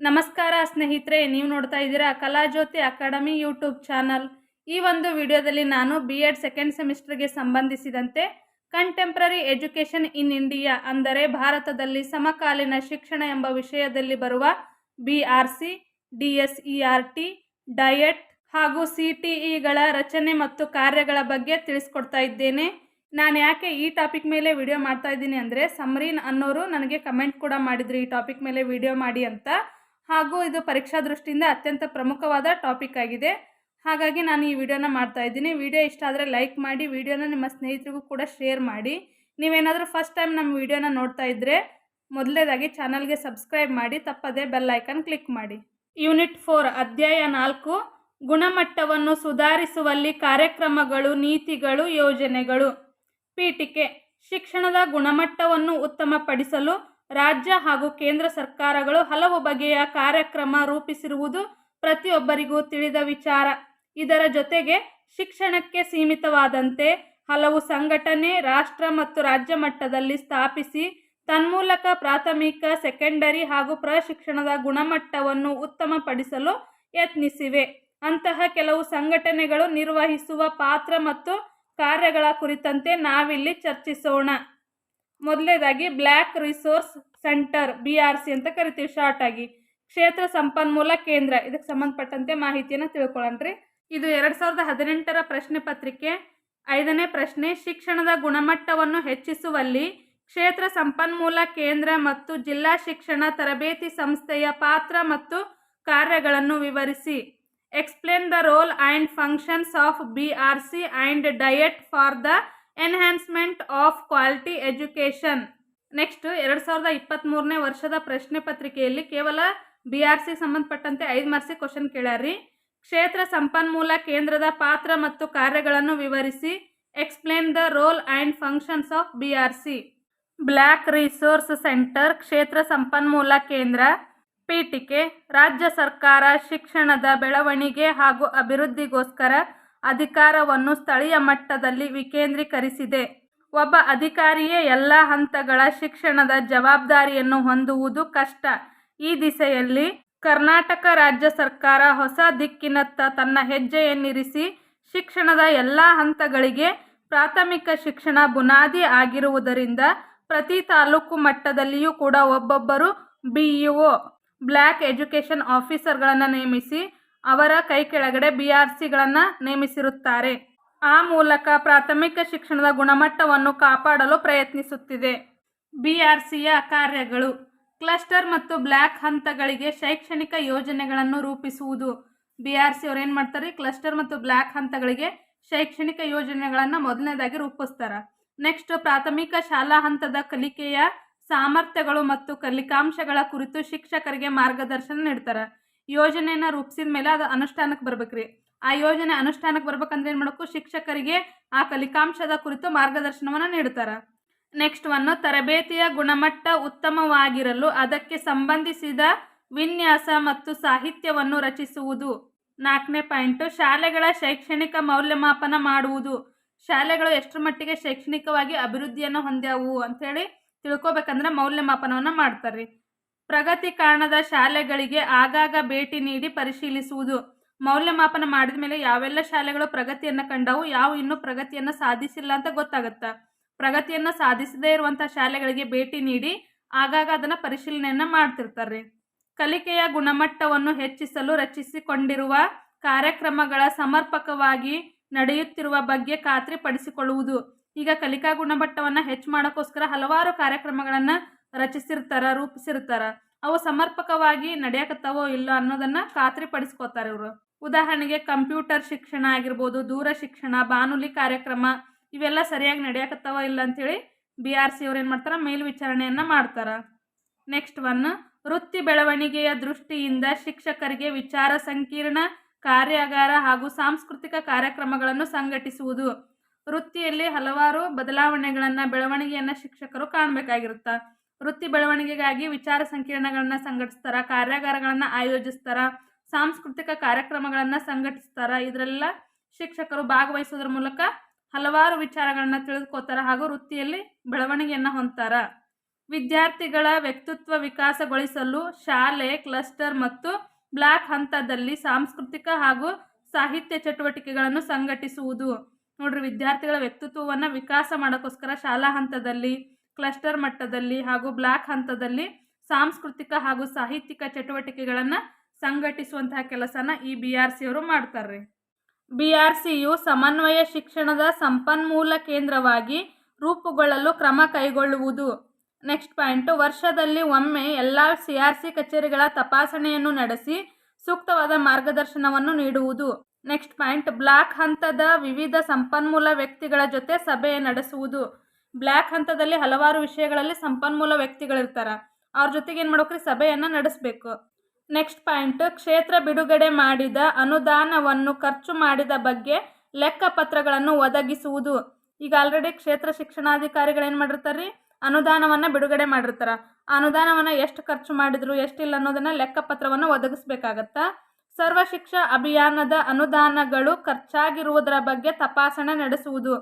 ನಮಸ್ಕಾರ ಸ್ನೇಹಿತರೆ, ನೀವು ನೋಡ್ತಾ ಇದ್ದೀರಾ ಕಲಾಜ್ಯೋತಿ ಅಕಾಡೆಮಿ ಯೂಟ್ಯೂಬ್ ಚಾನಲ್. ಈ ಒಂದು ವಿಡಿಯೋದಲ್ಲಿ ನಾನು ಬಿ ಎಡ್ ಸೆಕೆಂಡ್ ಸೆಮಿಸ್ಟರ್ಗೆ ಸಂಬಂಧಿಸಿದಂತೆ ಕಂಟೆಂಪ್ರರಿ ಎಜುಕೇಷನ್ ಇನ್ ಇಂಡಿಯಾ ಅಂದರೆ ಭಾರತದಲ್ಲಿ ಸಮಕಾಲೀನ ಶಿಕ್ಷಣ ಎಂಬ ವಿಷಯದಲ್ಲಿ ಬರುವ B R C D S E R T DIET ಹಾಗೂ ಸಿ ಟಿ ಇಗಳ ರಚನೆ ಮತ್ತು ಕಾರ್ಯಗಳ ಬಗ್ಗೆ ತಿಳಿಸ್ಕೊಡ್ತಾ ಇದ್ದೇನೆ. ನಾನು ಯಾಕೆ ಈ ಟಾಪಿಕ್ ಮೇಲೆ ವಿಡಿಯೋ ಮಾಡ್ತಾ ಇದ್ದೀನಿ ಅಂದರೆ ಸಮರೀನ್ ಅನ್ನೋರು ನನಗೆ ಕಮೆಂಟ್ ಕೂಡ ಮಾಡಿದ್ರು ಈ ಟಾಪಿಕ್ ಮೇಲೆ ವಿಡಿಯೋ ಮಾಡಿ ಅಂತ. ಹಾಗೂ ಇದು ಪರೀಕ್ಷಾ ದೃಷ್ಟಿಯಿಂದ ಅತ್ಯಂತ ಪ್ರಮುಖವಾದ ಟಾಪಿಕ್ ಆಗಿದೆ. ಹಾಗಾಗಿ ನಾನು ಈ ವಿಡಿಯೋನ ಮಾಡ್ತಾ ಇದ್ದೀನಿ. ವಿಡಿಯೋ ಇಷ್ಟ ಆದರೆ ಲೈಕ್ ಮಾಡಿ, ವಿಡಿಯೋನ ನಿಮ್ಮ ಸ್ನೇಹಿತರಿಗೂ ಕೂಡ ಶೇರ್ ಮಾಡಿ. ನೀವೇನಾದರೂ ಫಸ್ಟ್ ಟೈಮ್ ನಮ್ಮ ವಿಡಿಯೋನ ನೋಡ್ತಾ ಇದ್ದರೆ ಮೊದಲನೇದಾಗಿ ಚಾನಲ್ಗೆ ಸಬ್ಸ್ಕ್ರೈಬ್ ಮಾಡಿ, ತಪ್ಪದೇ ಬೆಲ್ ಐಕನ್ ಕ್ಲಿಕ್ ಮಾಡಿ. ಯೂನಿಟ್ ಫೋರ್, ಅಧ್ಯಾಯ ನಾಲ್ಕು, ಗುಣಮಟ್ಟವನ್ನು ಸುಧಾರಿಸುವಲ್ಲಿ ಕಾರ್ಯಕ್ರಮಗಳು, ನೀತಿಗಳು, ಯೋಜನೆಗಳು. ಪೀಠಿಕೆ, ಶಿಕ್ಷಣದ ಗುಣಮಟ್ಟವನ್ನು ಉತ್ತಮಪಡಿಸಲು ರಾಜ್ಯ ಹಾಗೂ ಕೇಂದ್ರ ಸರ್ಕಾರಗಳು ಹಲವು ಬಗೆಯ ಕಾರ್ಯಕ್ರಮ ರೂಪಿಸಿರುವುದು ಪ್ರತಿಯೊಬ್ಬರಿಗೂ ತಿಳಿದ ವಿಚಾರ. ಇದರ ಜೊತೆಗೆ ಶಿಕ್ಷಣಕ್ಕೆ ಸೀಮಿತವಾದಂತೆ ಹಲವು ಸಂಘಟನೆ ರಾಷ್ಟ್ರ ಮತ್ತು ರಾಜ್ಯ ಮಟ್ಟದಲ್ಲಿ ಸ್ಥಾಪಿಸಿ ತನ್ಮೂಲಕ ಪ್ರಾಥಮಿಕ, ಸೆಕೆಂಡರಿ ಹಾಗೂ ಪ್ರಶಿಕ್ಷಣದ ಗುಣಮಟ್ಟವನ್ನು ಉತ್ತಮಪಡಿಸಲು ಯತ್ನಿಸಿವೆ. ಅಂತಹ ಕೆಲವು ಸಂಘಟನೆಗಳು ನಿರ್ವಹಿಸುವ ಪಾತ್ರ ಮತ್ತು ಕಾರ್ಯಗಳ ಕುರಿತಂತೆ ನಾವಿಲ್ಲಿ ಚರ್ಚಿಸೋಣ. ಮೊದಲನೇದಾಗಿ block resource centre B R C ಅಂತ ಕರಿತೀವಿ ಶಾರ್ಟ್ ಆಗಿ. ಕ್ಷೇತ್ರ ಸಂಪನ್ಮೂಲ ಕೇಂದ್ರ, ಇದಕ್ಕೆ ಸಂಬಂಧಪಟ್ಟಂತೆ ಮಾಹಿತಿಯನ್ನು ತಿಳ್ಕೊಳ್ಳೋಣ್ರಿ ಇದು ಎರಡು ಸಾವಿರದ ಹದಿನೆಂಟರ ಪ್ರಶ್ನೆ ಪತ್ರಿಕೆ. ಐದನೇ ಪ್ರಶ್ನೆ, ಶಿಕ್ಷಣದ ಗುಣಮಟ್ಟವನ್ನು ಹೆಚ್ಚಿಸುವಲ್ಲಿ ಕ್ಷೇತ್ರ ಸಂಪನ್ಮೂಲ ಕೇಂದ್ರ ಮತ್ತು ಜಿಲ್ಲಾ ಶಿಕ್ಷಣ ತರಬೇತಿ ಸಂಸ್ಥೆಯ ಪಾತ್ರ ಮತ್ತು ಕಾರ್ಯಗಳನ್ನು ವಿವರಿಸಿ. Explain the role and functions of B R C and DIET for the enhancement of quality education next ಎರಡು ಸಾವಿರದ ಇಪ್ಪತ್ತ್ಮೂರನೇ ವರ್ಷದ ಪ್ರಶ್ನೆ ಪತ್ರಿಕೆಯಲ್ಲಿ ಕೇವಲ ಬಿ ಆರ್ ಸಿ ಸಂಬಂಧಪಟ್ಟಂತೆ ಐದು ಮಾರ್ಕ್ಸಿಗೆ ಕ್ವಶನ್ ಕೇಳ್ಯಾರಿ ಕ್ಷೇತ್ರ ಸಂಪನ್ಮೂಲ ಕೇಂದ್ರದ ಪಾತ್ರ ಮತ್ತು ಕಾರ್ಯಗಳನ್ನು ವಿವರಿಸಿ explain the role and functions of B R C block resource centre ಕ್ಷೇತ್ರ ಸಂಪನ್ಮೂಲ ಕೇಂದ್ರ, ಪೀಠಿಕೆ, ರಾಜ್ಯ ಸರ್ಕಾರ, ಶಿಕ್ಷಣದ ಬೆಳವಣಿಗೆ ಹಾಗೂ ಅಭಿವೃದ್ಧಿಗೋಸ್ಕರ ಅಧಿಕಾರವನ್ನು ಸ್ಥಳೀಯ ಮಟ್ಟದಲ್ಲಿ ವಿಕೇಂದ್ರೀಕರಿಸಿದೆ. ಒಬ್ಬ ಅಧಿಕಾರಿಯೇ ಎಲ್ಲ ಹಂತಗಳ ಶಿಕ್ಷಣದ ಜವಾಬ್ದಾರಿಯನ್ನು ಹೊಂದುವುದು ಕಷ್ಟ. ಈ ದಿಸೆಯಲ್ಲಿ ಕರ್ನಾಟಕ ರಾಜ್ಯ ಸರ್ಕಾರ ಹೊಸ ದಿಕ್ಕಿನತ್ತ ತನ್ನ ಹೆಜ್ಜೆಯನ್ನಿರಿಸಿ ಶಿಕ್ಷಣದ ಎಲ್ಲ ಹಂತಗಳಿಗೆ ಪ್ರಾಥಮಿಕ ಶಿಕ್ಷಣ ಬುನಾದಿ ಆಗಿರುವುದರಿಂದ ಪ್ರತಿ ತಾಲೂಕು ಮಟ್ಟದಲ್ಲಿಯೂ ಕೂಡ ಒಬ್ಬೊಬ್ಬರು ಬಿ ಇಒ ಬ್ಲ್ಯಾಕ್ ಎಜುಕೇಷನ್ ಆಫೀಸರ್ಗಳನ್ನು ನೇಮಿಸಿ ಅವರ ಕೈ ಕೆಳಗಡೆ ಬಿ ಆರ್ ಸಿಗಳನ್ನು ನೇಮಿಸಿರುತ್ತಾರೆ. ಆ ಮೂಲಕ ಪ್ರಾಥಮಿಕ ಶಿಕ್ಷಣದ ಗುಣಮಟ್ಟವನ್ನು ಕಾಪಾಡಲು ಪ್ರಯತ್ನಿಸುತ್ತಿದೆ. ಬಿ ಆರ್ ಸಿಯ ಕಾರ್ಯಗಳು ಕ್ಲಸ್ಟರ್ ಮತ್ತು ಬ್ಲ್ಯಾಕ್ ಹಂತಗಳಿಗೆ ಶೈಕ್ಷಣಿಕ ಯೋಜನೆಗಳನ್ನು ರೂಪಿಸುವುದು. ಬಿ ಆರ್ ಸಿ ಅವ್ರು ಏನು ಮಾಡ್ತಾರೆ? ಕ್ಲಸ್ಟರ್ ಮತ್ತು ಬ್ಲ್ಯಾಕ್ ಹಂತಗಳಿಗೆ ಶೈಕ್ಷಣಿಕ ಯೋಜನೆಗಳನ್ನು ಮೊದಲನೇದಾಗಿ ರೂಪಿಸ್ತಾರೆ. ನೆಕ್ಸ್ಟ್ ಪ್ರಾಥಮಿಕ ಶಾಲಾ ಹಂತದ ಕಲಿಕೆಯ ಸಾಮರ್ಥ್ಯಗಳು ಮತ್ತು ಕಲಿಕಾಂಶಗಳ ಕುರಿತು ಶಿಕ್ಷಕರಿಗೆ ಮಾರ್ಗದರ್ಶನ ನೀಡ್ತಾರೆ. ಯೋಜನೆಯನ್ನು ರೂಪಿಸಿದ ಮೇಲೆ ಅದು ಅನುಷ್ಠಾನಕ್ಕೆ ಬರ್ಬೇಕ್ರಿ. ಆ ಯೋಜನೆ ಅನುಷ್ಠಾನಕ್ಕೆ ಬರ್ಬೇಕಂದ್ರೆ ಏನು ಮಾಡಬೇಕು? ಶಿಕ್ಷಕರಿಗೆ ಆ ಕಲಿಕಾಂಶದ ಕುರಿತು ಮಾರ್ಗದರ್ಶನವನ್ನು ನೀಡ್ತಾರೆ. ನೆಕ್ಸ್ಟ್ ಒನ್ ತರಬೇತಿಯ ಗುಣಮಟ್ಟ ಉತ್ತಮವಾಗಿರಲು ಅದಕ್ಕೆ ಸಂಬಂಧಿಸಿದ ವಿನ್ಯಾಸ ಮತ್ತು ಸಾಹಿತ್ಯವನ್ನು ರಚಿಸುವುದು. ನಾಲ್ಕನೇ ಪಾಯಿಂಟು ಶಾಲೆಗಳ ಶೈಕ್ಷಣಿಕ ಮೌಲ್ಯಮಾಪನ ಮಾಡುವುದು. ಶಾಲೆಗಳು ಎಷ್ಟರ ಮಟ್ಟಿಗೆ ಶೈಕ್ಷಣಿಕವಾಗಿ ಅಭಿವೃದ್ಧಿಯನ್ನು ಹೊಂದ್ಯಾವು ಅಂಥೇಳಿ ತಿಳ್ಕೊಬೇಕಂದ್ರೆ ಮೌಲ್ಯಮಾಪನವನ್ನು ಮಾಡ್ತಾರೆ ಪ್ರಗತಿ ಕಾರಣದ ಶಾಲೆಗಳಿಗೆ ಆಗಾಗ ಭೇಟಿ ನೀಡಿ ಪರಿಶೀಲಿಸುವುದು. ಮೌಲ್ಯಮಾಪನ ಮಾಡಿದ ಮೇಲೆ ಯಾವೆಲ್ಲ ಶಾಲೆಗಳು ಪ್ರಗತಿಯನ್ನು ಕಂಡವು, ಯಾವ ಇನ್ನೂ ಪ್ರಗತಿಯನ್ನು ಸಾಧಿಸಿಲ್ಲ ಅಂತ ಗೊತ್ತಾಗುತ್ತೆ? ಪ್ರಗತಿಯನ್ನು ಸಾಧಿಸದೇ ಇರುವಂಥ ಶಾಲೆಗಳಿಗೆ ಭೇಟಿ ನೀಡಿ ಆಗಾಗ ಅದನ್ನು ಪರಿಶೀಲನೆಯನ್ನು ಮಾಡ್ತಿರ್ತಾರೆ ಕಲಿಕೆಯ ಗುಣಮಟ್ಟವನ್ನು ಹೆಚ್ಚಿಸಲು ರಚಿಸಿಕೊಂಡಿರುವ ಕಾರ್ಯಕ್ರಮಗಳ ಸಮರ್ಪಕವಾಗಿ ನಡೆಯುತ್ತಿರುವ ಬಗ್ಗೆ ಖಾತ್ರಿಪಡಿಸಿಕೊಳ್ಳುವುದು. ಈಗ ಕಲಿಕಾ ಗುಣಮಟ್ಟವನ್ನು ಹೆಚ್ಚು ಮಾಡೋಕ್ಕೋಸ್ಕರ ಹಲವಾರು ಕಾರ್ಯಕ್ರಮಗಳನ್ನು ರಚಿಸಿರ್ತಾರ, ರೂಪಿಸಿರ್ತಾರ, ಅವು ಸಮರ್ಪಕವಾಗಿ ನಡೆಯಕತ್ತಾವೋ ಇಲ್ಲ ಅನ್ನೋದನ್ನು ಖಾತ್ರಿಪಡಿಸ್ಕೋತಾರೆ ಇವರು. ಉದಾಹರಣೆಗೆ ಕಂಪ್ಯೂಟರ್ ಶಿಕ್ಷಣ ಆಗಿರ್ಬೋದು, ದೂರ ಶಿಕ್ಷಣ, ಬಾನುಲಿ ಕಾರ್ಯಕ್ರಮ, ಇವೆಲ್ಲ ಸರಿಯಾಗಿ ನಡೆಯಕತ್ತಾವ ಇಲ್ಲ ಅಂಥೇಳಿ ಬಿ ಆರ್ ಸಿ ಅವ್ರು ಏನು ಮಾಡ್ತಾರೆ? ಮೇಲ್ವಿಚಾರಣೆಯನ್ನು ಮಾಡ್ತಾರೆ. ನೆಕ್ಸ್ಟ್ ಒನ್, ವೃತ್ತಿ ಬೆಳವಣಿಗೆಯ ದೃಷ್ಟಿಯಿಂದ ಶಿಕ್ಷಕರಿಗೆ ವಿಚಾರ ಸಂಕೀರ್ಣ, ಕಾರ್ಯಾಗಾರ ಹಾಗೂ ಸಾಂಸ್ಕೃತಿಕ ಕಾರ್ಯಕ್ರಮಗಳನ್ನು ಸಂಘಟಿಸುವುದು. ವೃತ್ತಿಯಲ್ಲಿ ಹಲವಾರು ಬದಲಾವಣೆಗಳನ್ನು, ಬೆಳವಣಿಗೆಯನ್ನು ಶಿಕ್ಷಕರು ಕಾಣಬೇಕಾಗಿರುತ್ತೆ? ವೃತ್ತಿ ಬೆಳವಣಿಗೆಗಾಗಿ ವಿಚಾರ ಸಂಕಿರಣಗಳನ್ನು ಸಂಘಟಿಸ್ತಾರೆ, ಕಾರ್ಯಾಗಾರಗಳನ್ನು ಆಯೋಜಿಸ್ತಾರೆ, ಸಾಂಸ್ಕೃತಿಕ ಕಾರ್ಯಕ್ರಮಗಳನ್ನು ಸಂಘಟಿಸ್ತಾರೆ. ಇದರೆಲ್ಲ ಶಿಕ್ಷಕರು ಭಾಗವಹಿಸೋದ್ರ ಮೂಲಕ ಹಲವಾರು ವಿಚಾರಗಳನ್ನ ತಿಳಿದುಕೋತಾರೆ ಹಾಗೂ ವೃತ್ತಿಯಲ್ಲಿ ಬೆಳವಣಿಗೆಯನ್ನು ಹೊಂದ್ತಾರ. ವಿದ್ಯಾರ್ಥಿಗಳ ವ್ಯಕ್ತಿತ್ವ ವಿಕಾಸಗೊಳಿಸಲು ಶಾಲೆ, ಕ್ಲಸ್ಟರ್ ಮತ್ತು ಬ್ಲಾಕ್ ಹಂತದಲ್ಲಿ ಸಾಂಸ್ಕೃತಿಕ ಹಾಗೂ ಸಾಹಿತ್ಯ ಚಟುವಟಿಕೆಗಳನ್ನು ಸಂಘಟಿಸುವುದು. ನೋಡ್ರಿ, ವಿದ್ಯಾರ್ಥಿಗಳ ವ್ಯಕ್ತಿತ್ವವನ್ನು ವಿಕಾಸ ಮಾಡೋಕ್ಕೋಸ್ಕರ ಶಾಲಾ ಹಂತದಲ್ಲಿ ಕ್ಲಸ್ಟರ್ ಮಟ್ಟದಲ್ಲಿ ಹಾಗೂ ಬ್ಲಾಕ್ ಹಂತದಲ್ಲಿ ಸಾಂಸ್ಕೃತಿಕ ಹಾಗೂ ಸಾಹಿತ್ಯಿಕ ಚಟುವಟಿಕೆಗಳನ್ನು ಸಂಘಟಿಸುವಂತಹ ಕೆಲಸನ ಈ ಬಿ ಆರ್ ಸಿಯವರು ಮಾಡ್ತಾರೆ ಬಿ ಆರ್ ಸಿಯು ಸಮನ್ವಯ ಶಿಕ್ಷಣದ ಸಂಪನ್ಮೂಲ ಕೇಂದ್ರವಾಗಿ ರೂಪುಗೊಳ್ಳಲು ಕ್ರಮ ಕೈಗೊಳ್ಳುವುದು. ನೆಕ್ಸ್ಟ್ ಪಾಯಿಂಟು, ವರ್ಷದಲ್ಲಿ ಒಮ್ಮೆ ಎಲ್ಲ ಸಿ ಆರ್ ಸಿ ಕಚೇರಿಗಳ ತಪಾಸಣೆಯನ್ನು ನಡೆಸಿ ಸೂಕ್ತವಾದ ಮಾರ್ಗದರ್ಶನವನ್ನು ನೀಡುವುದು. ನೆಕ್ಸ್ಟ್ ಪಾಯಿಂಟ್, ಬ್ಲಾಕ್ ಹಂತದ ವಿವಿಧ ಸಂಪನ್ಮೂಲ ವ್ಯಕ್ತಿಗಳ ಜೊತೆ ಸಭೆ ನಡೆಸುವುದು. ಬ್ಲ್ಯಾಕ್ ಹಂತದಲ್ಲಿ ಹಲವಾರು ವಿಷಯಗಳಲ್ಲಿ ಸಂಪನ್ಮೂಲ ವ್ಯಕ್ತಿಗಳಿರ್ತಾರೆ. ಅವ್ರ ಜೊತೆಗೆ ಏನು ಮಾಡ್ಬೇಕ್ರಿ? ಸಭೆಯನ್ನು ನಡೆಸಬೇಕು. ನೆಕ್ಸ್ಟ್ ಪಾಯಿಂಟ್, ಕ್ಷೇತ್ರ ಬಿಡುಗಡೆ ಮಾಡಿದ ಅನುದಾನವನ್ನು ಖರ್ಚು ಮಾಡಿದ ಬಗ್ಗೆ ಲೆಕ್ಕಪತ್ರಗಳನ್ನು ಒದಗಿಸುವುದು. ಈಗ ಆಲ್ರೆಡಿ ಕ್ಷೇತ್ರ ಶಿಕ್ಷಣಾಧಿಕಾರಿಗಳು ಏನು ಮಾಡಿರ್ತಾರೆ ಅನುದಾನವನ್ನು ಬಿಡುಗಡೆ ಮಾಡಿರ್ತಾರೆ. ಅನುದಾನವನ್ನು ಎಷ್ಟು ಖರ್ಚು ಮಾಡಿದ್ರು ಎಷ್ಟಿಲ್ಲ ಅನ್ನೋದನ್ನು ಲೆಕ್ಕಪತ್ರವನ್ನು ಒದಗಿಸ್ಬೇಕಾಗತ್ತಾ? ಸರ್ವ ಶಿಕ್ಷಾ ಅಭಿಯಾನದ ಅನುದಾನಗಳು ಖರ್ಚಾಗಿರುವುದರ ಬಗ್ಗೆ ತಪಾಸಣೆ ನಡೆಸುವುದು.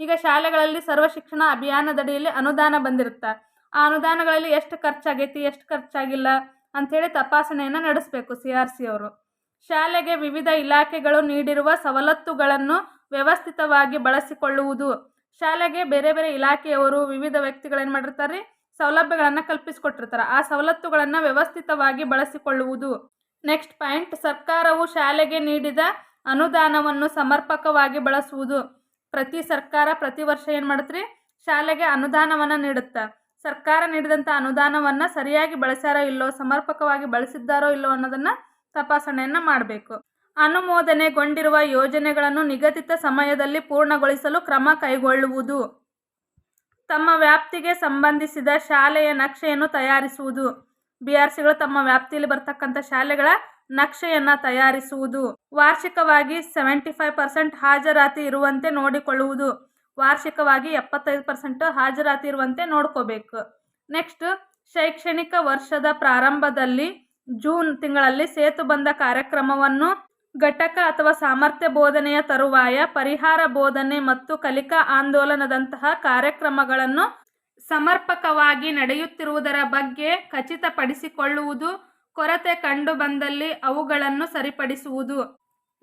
ಈಗ ಶಾಲೆಗಳಲ್ಲಿ ಸರ್ವ ಶಿಕ್ಷಣ ಅಭಿಯಾನದಡಿಯಲ್ಲಿ ಅನುದಾನ ಬಂದಿರುತ್ತೆ. ಆ ಅನುದಾನಗಳಲ್ಲಿ ಎಷ್ಟು ಖರ್ಚಾಗೈತಿ, ಎಷ್ಟು ಖರ್ಚಾಗಿಲ್ಲ ಅಂಥೇಳಿ ತಪಾಸಣೆಯನ್ನು ನಡೆಸಬೇಕು ಸಿ ಆರ್ ಸಿ ಅವರು. ಶಾಲೆಗೆ ವಿವಿಧ ಇಲಾಖೆಗಳು ನೀಡಿರುವ ಸವಲತ್ತುಗಳನ್ನು ವ್ಯವಸ್ಥಿತವಾಗಿ ಬಳಸಿಕೊಳ್ಳುವುದು. ಶಾಲೆಗೆ ಬೇರೆ ಬೇರೆ ಇಲಾಖೆಯವರು ವಿವಿಧ ವ್ಯಕ್ತಿಗಳು ಏನು ಮಾಡಿರ್ತಾರೆ ಸೌಲಭ್ಯಗಳನ್ನು ಕಲ್ಪಿಸಿಕೊಟ್ಟಿರ್ತಾರೆ. ಆ ಸವಲತ್ತುಗಳನ್ನು ವ್ಯವಸ್ಥಿತವಾಗಿ ಬಳಸಿಕೊಳ್ಳುವುದು. ನೆಕ್ಸ್ಟ್ ಪಾಯಿಂಟ್, ಸರ್ಕಾರವು ಶಾಲೆಗೆ ನೀಡಿದ ಅನುದಾನವನ್ನು ಸಮರ್ಪಕವಾಗಿ ಬಳಸುವುದು. ಪ್ರತಿ ಸರ್ಕಾರ ಪ್ರತಿ ವರ್ಷ ಏನು ಮಾಡುತ್ತೆ? ಶಾಲೆಗೆ ಅನುದಾನವನ್ನು ನೀಡುತ್ತೆ. ಸರ್ಕಾರ ನೀಡಿದಂಥ ಅನುದಾನವನ್ನು ಸರಿಯಾಗಿ ಬಳಸ್ಯಾರೋ ಇಲ್ಲೋ, ಸಮರ್ಪಕವಾಗಿ ಬಳಸಿದ್ದಾರೋ ಇಲ್ಲೋ ಅನ್ನೋದನ್ನು ತಪಾಸಣೆಯನ್ನು ಮಾಡಬೇಕು. ಅನುಮೋದನೆಗೊಂಡಿರುವ ಯೋಜನೆಗಳನ್ನು ನಿಗದಿತ ಸಮಯದಲ್ಲಿ ಪೂರ್ಣಗೊಳಿಸಲು ಕ್ರಮ ಕೈಗೊಳ್ಳುವುದು. ತಮ್ಮ ವ್ಯಾಪ್ತಿಗೆ ಸಂಬಂಧಿಸಿದ ಶಾಲೆಯ ನಕ್ಷೆಯನ್ನು ತಯಾರಿಸುವುದು. ಬಿ ಆರ್ ಸಿಗಳು ತಮ್ಮ ವ್ಯಾಪ್ತಿಯಲ್ಲಿ ಬರ್ತಕ್ಕಂಥ ಶಾಲೆಗಳ ನಕ್ಷೆಯನ್ನು ತಯಾರಿಸುವುದು. ವಾರ್ಷಿಕವಾಗಿ ಸೆವೆಂಟಿ ಫೈವ್ ಪರ್ಸೆಂಟ್ ಹಾಜರಾತಿ ಇರುವಂತೆ ನೋಡಿಕೊಳ್ಳುವುದು. ವಾರ್ಷಿಕವಾಗಿ ಎಪ್ಪತ್ತೈದು ಪರ್ಸೆಂಟ್ ಹಾಜರಾತಿ ಇರುವಂತೆ ನೋಡ್ಕೋಬೇಕು. ನೆಕ್ಸ್ಟ್, ಶೈಕ್ಷಣಿಕ ವರ್ಷದ ಪ್ರಾರಂಭದಲ್ಲಿ ಜೂನ್ ತಿಂಗಳಲ್ಲಿ ಸೇತು ಬಂದ ಕಾರ್ಯಕ್ರಮವನ್ನು ಘಟಕ ಅಥವಾ ಸಾಮರ್ಥ್ಯ ಬೋಧನೆಯ ತರುವಾಯ ಪರಿಹಾರ ಬೋಧನೆ ಮತ್ತು ಕಲಿಕಾ ಆಂದೋಲನದಂತಹ ಕಾರ್ಯಕ್ರಮಗಳನ್ನು ಸಮರ್ಪಕವಾಗಿ ನಡೆಯುತ್ತಿರುವುದರ ಬಗ್ಗೆ ಖಚಿತಪಡಿಸಿಕೊಳ್ಳುವುದು. ಕೊರತೆ ಕಂಡು ಬಂದಲ್ಲಿ ಅವುಗಳನ್ನು ಸರಿಪಡಿಸುವುದು.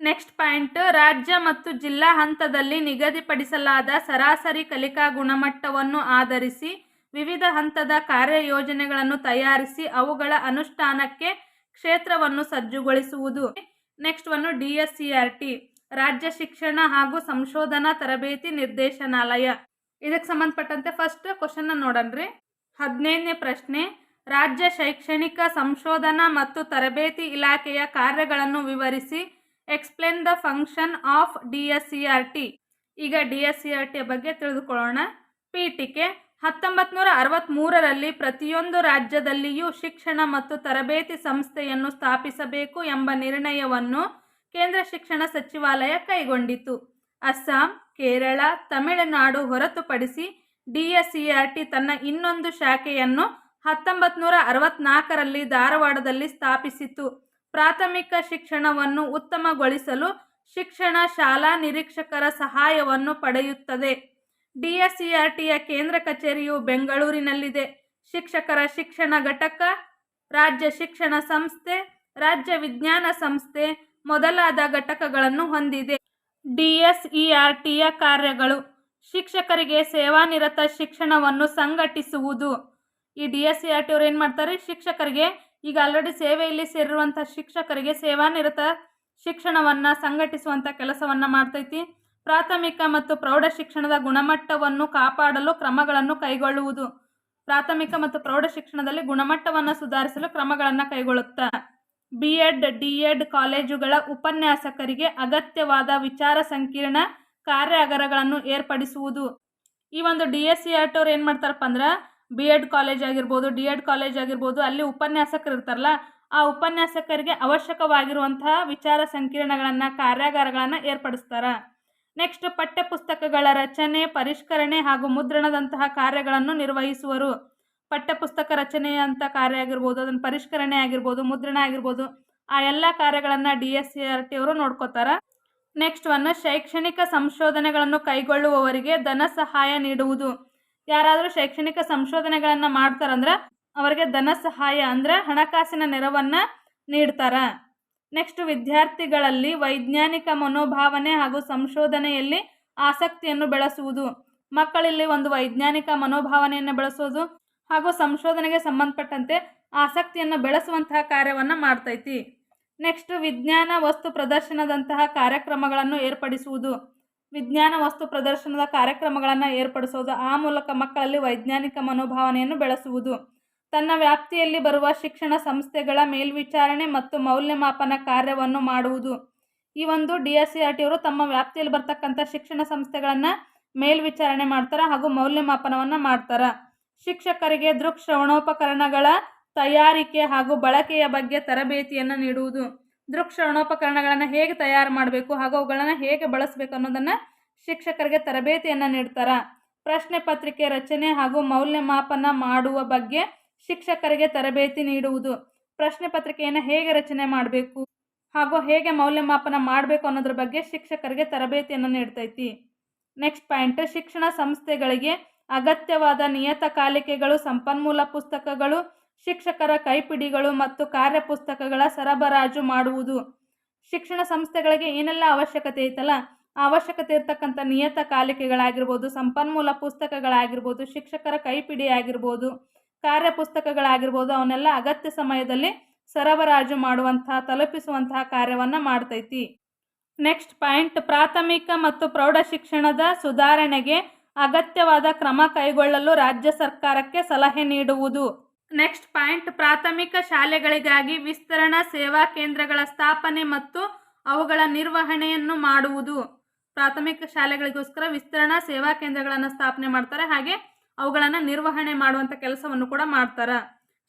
ನೆಕ್ಸ್ಟ್ ಪಾಯಿಂಟ್, ರಾಜ್ಯ ಮತ್ತು ಜಿಲ್ಲಾ ಹಂತದಲ್ಲಿ ನಿಗದಿಪಡಿಸಲಾದ ಸರಾಸರಿ ಕಲಿಕಾ ಗುಣಮಟ್ಟವನ್ನು ಆಧರಿಸಿ ವಿವಿಧ ಹಂತದ ಕಾರ್ಯಯೋಜನೆಗಳನ್ನು ತಯಾರಿಸಿ ಅವುಗಳ ಅನುಷ್ಠಾನಕ್ಕೆ ಕ್ಷೇತ್ರವನ್ನು ಸಜ್ಜುಗೊಳಿಸುವುದು. ನೆಕ್ಸ್ಟ್ ಒಂದು, D S C R T, ರಾಜ್ಯ ಶಿಕ್ಷಣ ಹಾಗೂ ಸಂಶೋಧನಾ ತರಬೇತಿ ನಿರ್ದೇಶನಾಲಯ. ಇದಕ್ಕೆ ಸಂಬಂಧಪಟ್ಟಂತೆ ಫಸ್ಟ್ ಕ್ವಶನ್ನ ನೋಡನ್ರಿ. ಹದಿನೈದನೇ ಪ್ರಶ್ನೆ ರಾಜ್ಯ ಶೈಕ್ಷಣಿಕ ಸಂಶೋಧನಾ ಮತ್ತು ತರಬೇತಿ ಇಲಾಖೆಯ ಕಾರ್ಯಗಳನ್ನು ವಿವರಿಸಿ explain the function of D S C R T ಈಗ ಡಿ ಎಸ್ ಸಿ ಆರ್ ಟಿಯ ಬಗ್ಗೆ ತಿಳಿದುಕೊಳ್ಳೋಣ. ಪೀಠಿಕೆ ಹತ್ತೊಂಬತ್ತು ನೂರ ಅರವತ್ತ್ಮೂರರಲ್ಲಿ ಪ್ರತಿಯೊಂದು ರಾಜ್ಯದಲ್ಲಿಯೂ ಶಿಕ್ಷಣ ಮತ್ತು ತರಬೇತಿ ಸಂಸ್ಥೆಯನ್ನು ಸ್ಥಾಪಿಸಬೇಕು ಎಂಬ ನಿರ್ಣಯವನ್ನು ಕೇಂದ್ರ ಶಿಕ್ಷಣ ಸಚಿವಾಲಯ ಕೈಗೊಂಡಿತು. ಅಸ್ಸಾಂ, ಕೇರಳ, ತಮಿಳುನಾಡು ಹೊರತುಪಡಿಸಿ D S C R T ತನ್ನ ಇನ್ನೊಂದು ಶಾಖೆಯನ್ನು ಹತ್ತೊಂಬತ್ತು ನೂರ ಅರವತ್ನಾಲ್ಕರಲ್ಲಿ ಧಾರವಾಡದಲ್ಲಿ ಸ್ಥಾಪಿಸಿತು. ಪ್ರಾಥಮಿಕ ಶಿಕ್ಷಣವನ್ನು ಉತ್ತಮಗೊಳಿಸಲು ಶಿಕ್ಷಣ ಶಾಲಾ ನಿರೀಕ್ಷಕರ ಸಹಾಯವನ್ನು ಪಡೆಯುತ್ತದೆ. ಡಿ ಎಸ್ ಸಿ ಆರ್ ಟಿಯ ಕೇಂದ್ರ ಕಚೇರಿಯು ಬೆಂಗಳೂರಿನಲ್ಲಿದೆ. ಶಿಕ್ಷಕರ ಶಿಕ್ಷಣ ಘಟಕ, ರಾಜ್ಯ ಶಿಕ್ಷಣ ಸಂಸ್ಥೆ, ರಾಜ್ಯ ವಿಜ್ಞಾನ ಸಂಸ್ಥೆ ಮೊದಲಾದ ಘಟಕಗಳನ್ನು ಹೊಂದಿದೆ. ಡಿಎಸ್ಇಆರ್ಟಿಯ ಕಾರ್ಯಗಳು ಶಿಕ್ಷಕರಿಗೆ ಸೇವಾನಿರತ ಶಿಕ್ಷಣವನ್ನು ಸಂಘಟಿಸುವುದು. ಈ D S C R T ಅವ್ರು ಏನು ಮಾಡ್ತಾರೆ? ಶಿಕ್ಷಕರಿಗೆ, ಈಗ ಆಲ್ರೆಡಿ ಸೇವೆಯಲ್ಲಿ ಸೇರಿರುವಂಥ ಶಿಕ್ಷಕರಿಗೆ ಸೇವಾನಿರತ ಶಿಕ್ಷಣವನ್ನು ಸಂಘಟಿಸುವಂಥ ಕೆಲಸವನ್ನು ಮಾಡ್ತೈತಿ. ಪ್ರಾಥಮಿಕ ಮತ್ತು ಪ್ರೌಢ ಶಿಕ್ಷಣದ ಗುಣಮಟ್ಟವನ್ನು ಕಾಪಾಡಲು ಕ್ರಮಗಳನ್ನು ಕೈಗೊಳ್ಳುವುದು. ಪ್ರಾಥಮಿಕ ಮತ್ತು ಪ್ರೌಢ ಶಿಕ್ಷಣದಲ್ಲಿ ಗುಣಮಟ್ಟವನ್ನು ಸುಧಾರಿಸಲು ಕ್ರಮಗಳನ್ನು ಕೈಗೊಳ್ಳುತ್ತಾ. ಬಿ ಎಡ್ ಡಿ ಎಡ್ ಕಾಲೇಜುಗಳ ಉಪನ್ಯಾಸಕರಿಗೆ ಅಗತ್ಯವಾದ ವಿಚಾರ ಸಂಕೀರ್ಣ ಕಾರ್ಯಾಗಾರಗಳನ್ನು ಏರ್ಪಡಿಸುವುದು. ಈ ಒಂದು D S C R T ಅವ್ರು ಏನು ಮಾಡ್ತಾರಪ್ಪ ಅಂದ್ರೆ ಬಿ ಎಡ್ ಕಾಲೇಜ್ ಆಗಿರ್ಬೋದು ಡಿ ಎಡ್ ಕಾಲೇಜ್ ಆಗಿರ್ಬೋದು, ಅಲ್ಲಿ ಉಪನ್ಯಾಸಕರು ಇರ್ತಾರಲ್ಲ ಆ ಉಪನ್ಯಾಸಕರಿಗೆ ಅವಶ್ಯಕವಾಗಿರುವಂತಹ ವಿಚಾರ ಸಂಕಿರಣಗಳನ್ನು, ಕಾರ್ಯಾಗಾರಗಳನ್ನು ಏರ್ಪಡಿಸ್ತಾರೆ. ನೆಕ್ಸ್ಟ್ ಪಠ್ಯಪುಸ್ತಕಗಳ ರಚನೆ, ಪರಿಷ್ಕರಣೆ ಹಾಗೂ ಮುದ್ರಣದಂತಹ ಕಾರ್ಯಗಳನ್ನು ನಿರ್ವಹಿಸುವರು. ಪಠ್ಯಪುಸ್ತಕ ರಚನೆಯಂಥ ಕಾರ್ಯ ಆಗಿರ್ಬೋದು, ಅದನ್ನು ಪರಿಷ್ಕರಣೆ ಆಗಿರ್ಬೋದು, ಮುದ್ರಣ ಆಗಿರ್ಬೋದು, ಆ ಎಲ್ಲ ಕಾರ್ಯಗಳನ್ನು D S C R T ಅವರು ನೋಡ್ಕೋತಾರೆ. ನೆಕ್ಸ್ಟ್ ಒನ್ ಶೈಕ್ಷಣಿಕ ಸಂಶೋಧನೆಗಳನ್ನು ಕೈಗೊಳ್ಳುವವರಿಗೆ ಧನ ಸಹಾಯ ನೀಡುವುದು. ಯಾರಾದರೂ ಶೈಕ್ಷಣಿಕ ಸಂಶೋಧನೆಗಳನ್ನು ಮಾಡ್ತಾರಂದ್ರೆ ಅವರಿಗೆ ಧನ ಸಹಾಯ ಅಂದರೆ ಹಣಕಾಸಿನ ನೆರವನ್ನು ನೀಡ್ತಾರೆ. ನೆಕ್ಸ್ಟ್ ವಿದ್ಯಾರ್ಥಿಗಳಲ್ಲಿ ವೈಜ್ಞಾನಿಕ ಮನೋಭಾವನೆ ಹಾಗೂ ಸಂಶೋಧನೆಯಲ್ಲಿ ಆಸಕ್ತಿಯನ್ನು ಬೆಳೆಸುವುದು. ಮಕ್ಕಳಲ್ಲಿ ಒಂದು ವೈಜ್ಞಾನಿಕ ಮನೋಭಾವನೆಯನ್ನು ಬೆಳೆಸೋದು ಹಾಗೂ ಸಂಶೋಧನೆಗೆ ಸಂಬಂಧಪಟ್ಟಂತೆ ಆಸಕ್ತಿಯನ್ನು ಬೆಳೆಸುವಂತಹ ಕಾರ್ಯವನ್ನು ಮಾಡ್ತೈತಿ. ನೆಕ್ಸ್ಟ್ ವಿಜ್ಞಾನ ವಸ್ತು ಪ್ರದರ್ಶನದಂತಹ ಕಾರ್ಯಕ್ರಮಗಳನ್ನು ಏರ್ಪಡಿಸುವುದು. ವಿಜ್ಞಾನ ವಸ್ತು ಪ್ರದರ್ಶನದ ಕಾರ್ಯಕ್ರಮಗಳನ್ನು ಏರ್ಪಡಿಸೋದು, ಆ ಮೂಲಕ ಮಕ್ಕಳಲ್ಲಿ ವೈಜ್ಞಾನಿಕ ಮನೋಭಾವನೆಯನ್ನು ಬೆಳೆಸುವುದು. ತನ್ನ ವ್ಯಾಪ್ತಿಯಲ್ಲಿ ಬರುವ ಶಿಕ್ಷಣ ಸಂಸ್ಥೆಗಳ ಮೇಲ್ವಿಚಾರಣೆ ಮತ್ತು ಮೌಲ್ಯಮಾಪನ ಕಾರ್ಯವನ್ನು ಮಾಡುವುದು. ಈ ಒಂದು D S C R T ಅವರು ತಮ್ಮ ವ್ಯಾಪ್ತಿಯಲ್ಲಿ ಬರ್ತಕ್ಕಂಥ ಶಿಕ್ಷಣ ಸಂಸ್ಥೆಗಳನ್ನು ಮೇಲ್ವಿಚಾರಣೆ ಮಾಡ್ತಾರೆ ಹಾಗೂ ಮೌಲ್ಯಮಾಪನವನ್ನು ಮಾಡ್ತಾರೆ. ಶಿಕ್ಷಕರಿಗೆ ದೃಕ್ ಶ್ರವಣೋಪಕರಣಗಳ ತಯಾರಿಕೆ ಹಾಗೂ ಬಳಕೆಯ ಬಗ್ಗೆ ತರಬೇತಿಯನ್ನು ನೀಡುವುದು. ದೃಕ್ ಶ್ರವಣೋಪಕರಣಗಳನ್ನು ಹೇಗೆ ತಯಾರು ಮಾಡಬೇಕು ಹಾಗೂ ಅವುಗಳನ್ನು ಹೇಗೆ ಬಳಸಬೇಕು ಅನ್ನೋದನ್ನು ಶಿಕ್ಷಕರಿಗೆ ತರಬೇತಿಯನ್ನು ನೀಡ್ತಾರೆ. ಪ್ರಶ್ನೆ ಪತ್ರಿಕೆ ರಚನೆ ಹಾಗೂ ಮೌಲ್ಯಮಾಪನ ಮಾಡುವ ಬಗ್ಗೆ ಶಿಕ್ಷಕರಿಗೆ ತರಬೇತಿ ನೀಡುವುದು. ಪ್ರಶ್ನೆ ಪತ್ರಿಕೆಯನ್ನು ಹೇಗೆ ರಚನೆ ಮಾಡಬೇಕು ಹಾಗೂ ಹೇಗೆ ಮೌಲ್ಯಮಾಪನ ಮಾಡಬೇಕು ಅನ್ನೋದ್ರ ಬಗ್ಗೆ ಶಿಕ್ಷಕರಿಗೆ ತರಬೇತಿಯನ್ನು ನೀಡ್ತೈತಿ. ನೆಕ್ಸ್ಟ್ ಪಾಯಿಂಟ್, ಶಿಕ್ಷಣ ಸಂಸ್ಥೆಗಳಿಗೆ ಅಗತ್ಯವಾದ ನಿಯತಕಾಲಿಕೆಗಳು, ಸಂಪನ್ಮೂಲ ಪುಸ್ತಕಗಳು ಶಿಕ್ಷಕರ ಕೈಪಿಡಿಗಳು ಮತ್ತು ಕಾರ್ಯಪುಸ್ತಕಗಳ ಸರಬರಾಜು ಮಾಡುವುದು. ಶಿಕ್ಷಣ ಸಂಸ್ಥೆಗಳಿಗೆ ಏನೆಲ್ಲ ಅವಶ್ಯಕತೆ ಐತಲ್ಲ? ಅವಶ್ಯಕತೆ ಇರ್ತಕ್ಕಂಥ ನಿಯತಕಾಲಿಕೆಗಳಾಗಿರ್ಬೋದು ಸಂಪನ್ಮೂಲ ಪುಸ್ತಕಗಳಾಗಿರ್ಬೋದು, ಶಿಕ್ಷಕರ ಕೈಪಿಡಿ ಆಗಿರ್ಬೋದು ಕಾರ್ಯಪುಸ್ತಕಗಳಾಗಿರ್ಬೋದು, ಅವನ್ನೆಲ್ಲ ಅಗತ್ಯ ಸಮಯದಲ್ಲಿ ಸರಬರಾಜು ಮಾಡುವಂತಹ, ತಲುಪಿಸುವಂತಹ ಕಾರ್ಯವನ್ನು ಮಾಡ್ತೈತಿ. ನೆಕ್ಸ್ಟ್ ಪಾಯಿಂಟ್, ಪ್ರಾಥಮಿಕ ಮತ್ತು ಪ್ರೌಢ ಶಿಕ್ಷಣದ ಸುಧಾರಣೆಗೆ ಅಗತ್ಯವಾದ ಕ್ರಮ ಕೈಗೊಳ್ಳಲು ರಾಜ್ಯ ಸರ್ಕಾರಕ್ಕೆ ಸಲಹೆ ನೀಡುವುದು. ನೆಕ್ಸ್ಟ್ ಪಾಯಿಂಟ್ ಪ್ರಾಥಮಿಕ ಶಾಲೆಗಳಿಗಾಗಿ ವಿಸ್ತರಣಾ ಸೇವಾ ಕೇಂದ್ರಗಳ ಸ್ಥಾಪನೆ ಮತ್ತು ಅವುಗಳ ನಿರ್ವಹಣೆಯನ್ನು ಮಾಡುವುದು. ಪ್ರಾಥಮಿಕ ಶಾಲೆಗಳಿಗೋಸ್ಕರ ವಿಸ್ತರಣಾ ಸೇವಾ ಕೇಂದ್ರಗಳನ್ನು ಸ್ಥಾಪನೆ ಮಾಡ್ತಾರೆ, ಹಾಗೆ ಅವುಗಳನ್ನು ನಿರ್ವಹಣೆ ಮಾಡುವಂಥ ಕೆಲಸವನ್ನು ಕೂಡ ಮಾಡ್ತಾರೆ.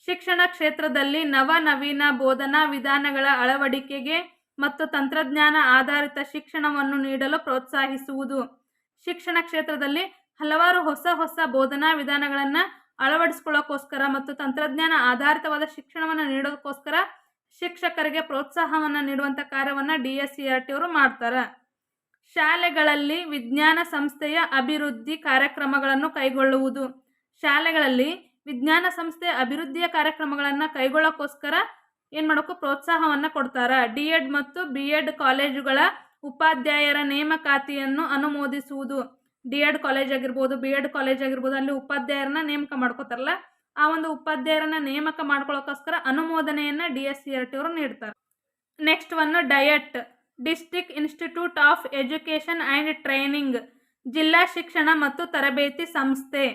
ಶಿಕ್ಷಣ ಕ್ಷೇತ್ರದಲ್ಲಿ ನವ ನವೀನ ಬೋಧನಾ ವಿಧಾನಗಳ ಅಳವಡಿಕೆಗೆ ಮತ್ತು ತಂತ್ರಜ್ಞಾನ ಆಧಾರಿತ ಶಿಕ್ಷಣವನ್ನು ನೀಡಲು ಪ್ರೋತ್ಸಾಹಿಸುವುದು. ಶಿಕ್ಷಣ ಕ್ಷೇತ್ರದಲ್ಲಿ ಹಲವಾರು ಹೊಸ ಹೊಸ ಬೋಧನಾ ವಿಧಾನಗಳನ್ನು ಅಳವಡಿಸ್ಕೊಳ್ಳೋಕ್ಕೋಸ್ಕರ ಮತ್ತು ತಂತ್ರಜ್ಞಾನ ಆಧಾರಿತವಾದ ಶಿಕ್ಷಣವನ್ನು ನೀಡೋದಕ್ಕೋಸ್ಕರ ಶಿಕ್ಷಕರಿಗೆ ಪ್ರೋತ್ಸಾಹವನ್ನು ನೀಡುವಂಥ ಕಾರ್ಯವನ್ನು D S C R T ಅವರು ಮಾಡ್ತಾರೆ. ಶಾಲೆಗಳಲ್ಲಿ ವಿಜ್ಞಾನ ಸಂಸ್ಥೆಯ ಅಭಿವೃದ್ಧಿ ಕಾರ್ಯಕ್ರಮಗಳನ್ನು ಕೈಗೊಳ್ಳುವುದು. ಶಾಲೆಗಳಲ್ಲಿ ವಿಜ್ಞಾನ ಸಂಸ್ಥೆಯ ಅಭಿವೃದ್ಧಿಯ ಕಾರ್ಯಕ್ರಮಗಳನ್ನು ಕೈಗೊಳ್ಳೋಕ್ಕೋಸ್ಕರ ಏನು ಮಾಡೋಕ್ಕೂ ಪ್ರೋತ್ಸಾಹವನ್ನು ಕೊಡ್ತಾರೆ. ಡಿ ಎಡ್ ಮತ್ತು ಬಿ ಎಡ್ ಕಾಲೇಜುಗಳ ಉಪಾಧ್ಯಾಯರ ನೇಮಕಾತಿಯನ್ನು ಅನುಮೋದಿಸುವುದು. ಡಿ ಎಡ್ ಕಾಲೇಜ್ ಆಗಿರ್ಬೋದು ಬಿ ಎಡ್ ಕಾಲೇಜ್ ಆಗಿರ್ಬೋದು, ಅಲ್ಲಿ ಉಪಾಧ್ಯಾಯರನ್ನ ನೇಮಕ ಮಾಡ್ಕೋತಾರಲ್ಲ, ಆ ಒಂದು ಉಪಾಧ್ಯಾಯರನ್ನ ನೇಮಕ ಮಾಡ್ಕೊಳ್ಳೋಕ್ಕೋಸ್ಕರ ಅನುಮೋದನೆಯನ್ನು D S C R T ಅವರು ನೀಡ್ತಾರೆ. Next one DIET district institute of education and training ಜಿಲ್ಲಾ ಶಿಕ್ಷಣ ಮತ್ತು ತರಬೇತಿ ಸಂಸ್ಥೆ.